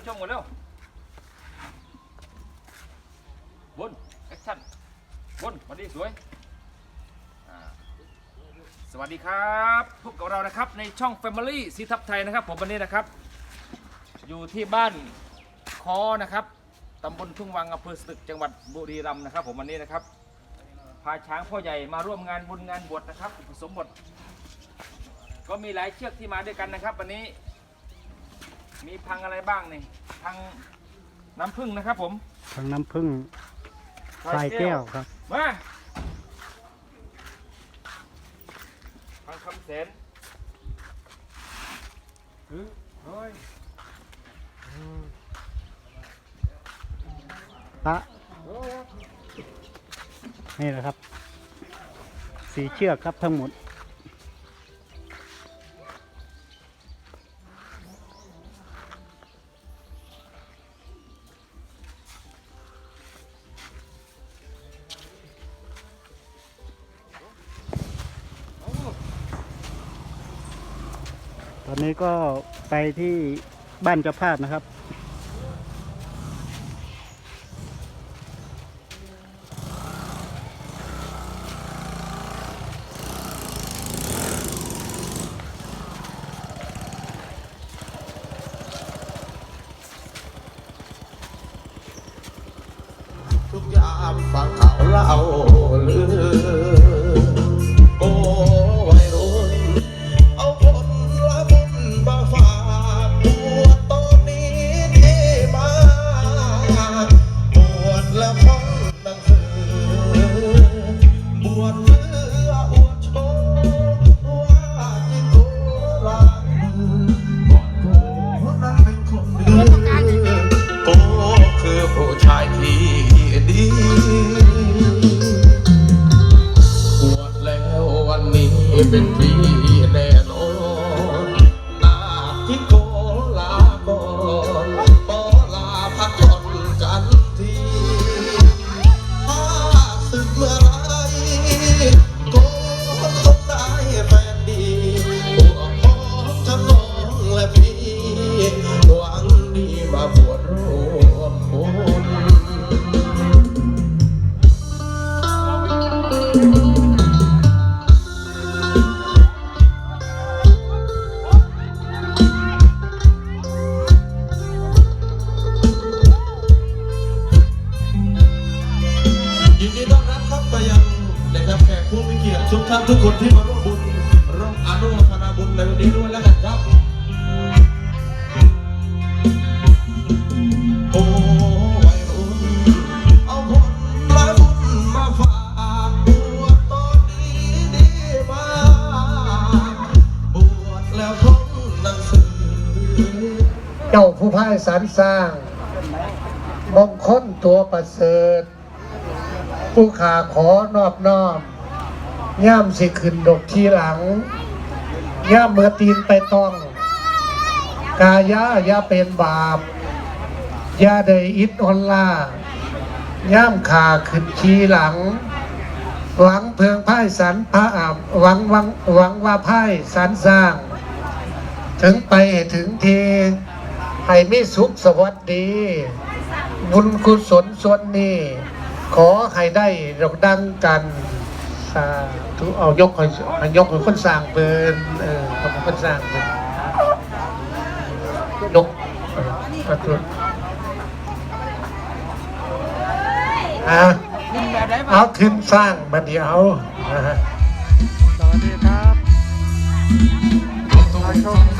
นสูงวันนี้ท่านผู้ชมกันเร็วบนแอคชั่นบนวันนี้สวยสวัสดีครับพบกับเรานะครับในช่อง Family สีทับไทยนะครับ ผมวันนี้นะครับ อยู่ที่บ้านคอนะครับตำบลทุ่งวังอำเภอสตึกจังหวัดบุรีรัมย์นะครับ ผมวันนี้นะครับ พาช้างพ่อใหญ่มาร่วมงานบุญงานบวชนะครับอุปสมบทก็มีหลายเชือกที่มาด้วยกันนะครับ วันนี้ มีพังอะไรบ้างนี่ พังน้ำผึ้งนะครับผมทางน้ำผึ้งทรายแก้วครับ มาพังคำเสนเฮ้ยพระนี่แหละครับ สีเชือกครับทั้งหมด ไปที่บ้านเจ้าภาพนะครับ been เกียรติทุกท่านทุกคนที่มาร่วมบุญร่วมอนุโมทนาบุญในวันนี้ด้วยแล้วกันครับ โอ้วัยรุ่นเอาผลและบุญมาฝากบวชตอนนี้ดีมากบวชแล้วท่องหนังสือเจ้าผู้พ่ายสรรสร้างมงคลตัวประเสริฐ ผู้ขาขอนอบน้อม ย่ามสิขึ้นดกทีหลัง ย่ามเมื่อตีนไปต้อง กายะย่าเป็นบาป ย่าได้อิดออนล่า ย่ามขาขึ้นทีหลัง หวังเพิงพ่ายสันพระอาบหวังหวังหวังว่าพ่ายสันสร้าง ถึงไปถึงเทให้มีสุขสวัสดี บุญกุศลส่วนนี้ ขอให้ได้ดังกันสา ธุเอายกให้ยกให้คนสร้างเปินเออขอบคุณคนสร้างเปินยกเออขอโทษอะเอาขึ้นสร้างมาเดียวนะฮะสวัสดีครับ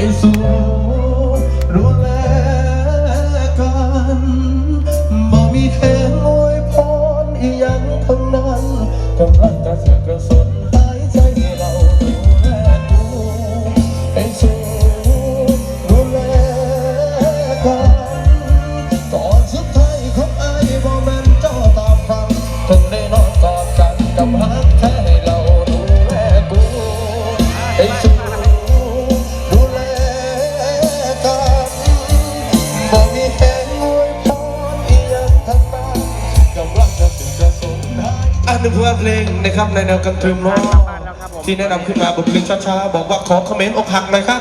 เป็สุขรู้แลกันบ่มีเพลงอวยพรอียังทั้นั้นกำลังจะเสือกกสนหใจเราดูแลดูเป็สุขรู้แลกันตอนสุดท้ายของไอ้บ่แม่นจ้ตามฟังจนได้นอนกอกันกับฮักแท ลงานเพลงนะครับในแนวกันตรึมเนาะที่แนะนำขึ้นมาบทเพลงช้าๆบอกว่าขอคอมเมนต์อกหักหน่อยครับ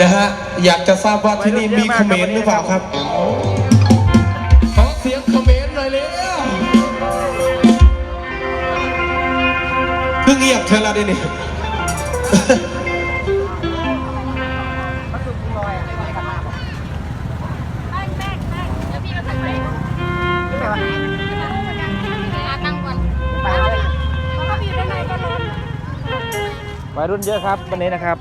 นะฮะอยากจะทราบว่าที่นี่มีคอมเมนต์หรือเปล่าครับขอเสียงคอมเมนต์หน่อยเร็วเพิ่งเงียบเธอละดินี่แวัยรุ่นเยอะครับวันนี้นะครับ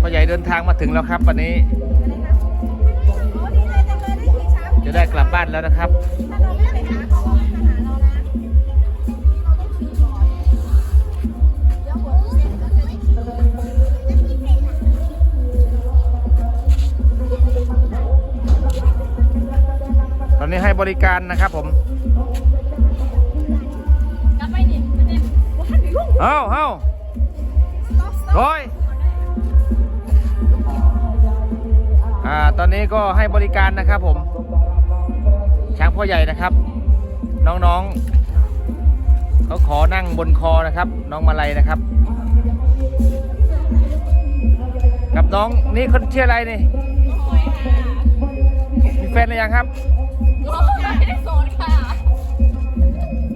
พ่อใหญ่เดินทางมาถึงแล้วครับวันนี้ จะได้กลับบ้านแล้วนะครับ อนนี้ให้บริการนะครับผมกลับไปดิประเด็นว่าท่านมีลูกเอ้าเอ้า stop stop ร้อยอ่า ตอนนี้ก็ให้บริการนะครับผม ช้างพ่อใหญ่นะครับ น้องๆ เขาขอนั่งบนคอนะครับ น้องมาลัยนะครับ กับน้องนี่คนชื่ออะไรนี่โอ้ยค่ะมีแฟนหรือยังครับ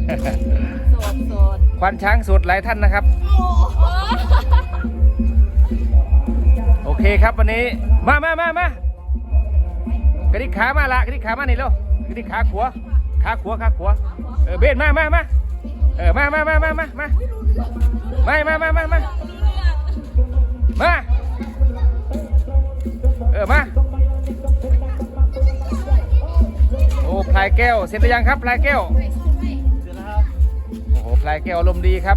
โสดโสดควานช้างสุดหลายท่านนะครับ โอเคครับวันนี้ มามามามากระดิกขามาละกระดิกขามานี่เร็วกระดิกขาขวาขาขวาขาขวาเออเบนมามามาเออมามามามามามาไม่มามามามามาเออมาโอ้พลายแก้วเสร็จหรือยังครับพลายแก้ว หพลายแก้วอารมณ์ดีครับ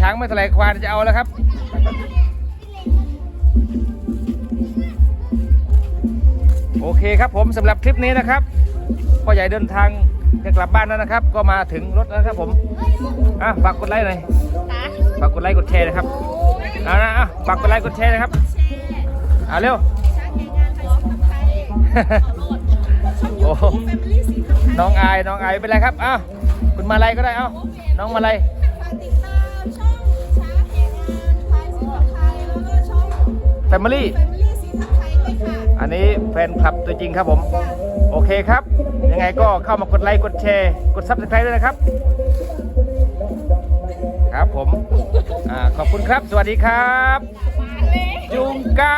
ช้างไม่เท่าไหรควานจะเอาแล้วครับ โอเคครับผมสำหรับคลิปนี้นะครับพ่อใหญ่เดินทางจะกลับบ้านแล้วนะครับ ก็มาถึงรถแล้วนะครับผมอะฝากกดไลค์หน่อยค่ะฝากกดไลค์กดแชร์นะครับเอานะอะฝากกดไลค์กดแชร์นะครับแชร์เอาเร็วช้างแข่งงานใครสิทำใครขอโหลดช่องยูโอ้โหทูบแฟมิลี่สิทำใครน้องอายน้องอายเป็นไรครับอ้าวคุณ มาลัยก็ได้เอ้าน้องมาลัยฝากติดตามช่องช้างแข่งงานใครสิทำใครแล้วก็ช่อง แฟมิลี่แฟมิลี่สิทำใครด้วยค่ะอันนี้แฟนคลับตัวจริงครับผมโอเคครับ ยังไงก็เข้ามากดไลค์ กดแชร์ กดซับสไครต์ด้วยนะครับ ครับผมอ่าขอบคุณครับ สวัสดีครับมาเลยจุงกะ